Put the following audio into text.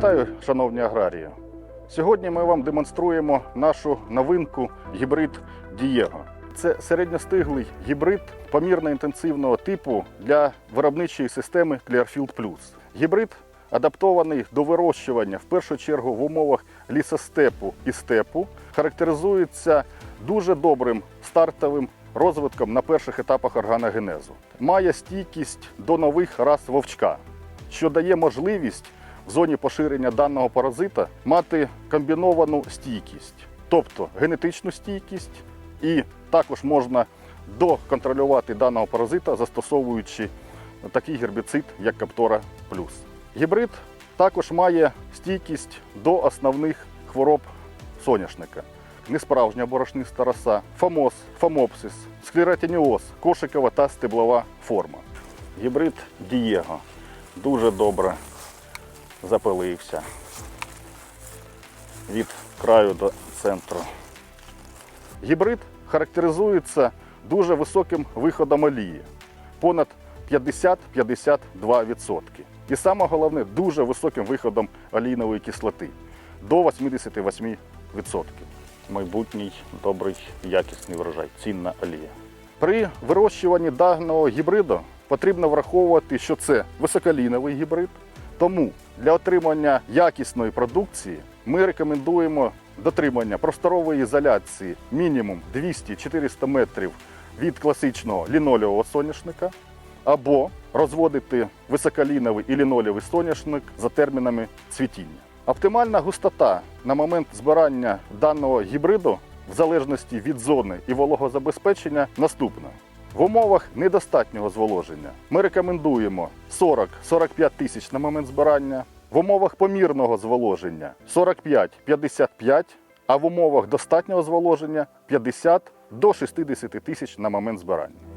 Вітаю, шановні аграрії! Сьогодні ми вам демонструємо нашу новинку гібрид Дієго. Це середньостиглий гібрид помірно-інтенсивного типу для виробничої системи Clearfield Plus. Гібрид адаптований до вирощування в першу чергу в умовах лісостепу і степу, характеризується дуже добрим стартовим розвитком на перших етапах органогенезу. Має стійкість до нових рас вовчка, що дає можливість в зоні поширення даного паразита мати комбіновану стійкість, тобто генетичну стійкість, і також можна доконтролювати даного паразита, застосовуючи такий гербіцид, як Каптора Плюс. Гібрид також має стійкість до основних хвороб соняшника. Несправжня борошниста роса, фамоз, фамопсис, склеротиніоз, кошикова та стеблова форма. Гібрид Дієго дуже добре запилився від краю до центру. Гібрид характеризується дуже високим виходом олії понад 50-52%. І саме головне, дуже високим виходом олійної кислоти до 88%. Майбутній добрий якісний врожай, цінна олія. При вирощуванні даного гібриду потрібно враховувати, що це високоліновий гібрид. Тому для отримання якісної продукції ми рекомендуємо дотримання просторової ізоляції мінімум 200-400 метрів від класичного лінолевого соняшника або розводити високоліновий і лінолевий соняшник за термінами цвітіння. Оптимальна густота на момент збирання даного гібриду в залежності від зони і вологозабезпечення наступна. В умовах недостатнього зволоження ми рекомендуємо 40-45 тисяч на момент збирання, в умовах помірного зволоження 45-55, а в умовах достатнього зволоження 50 до 60 тисяч на момент збирання.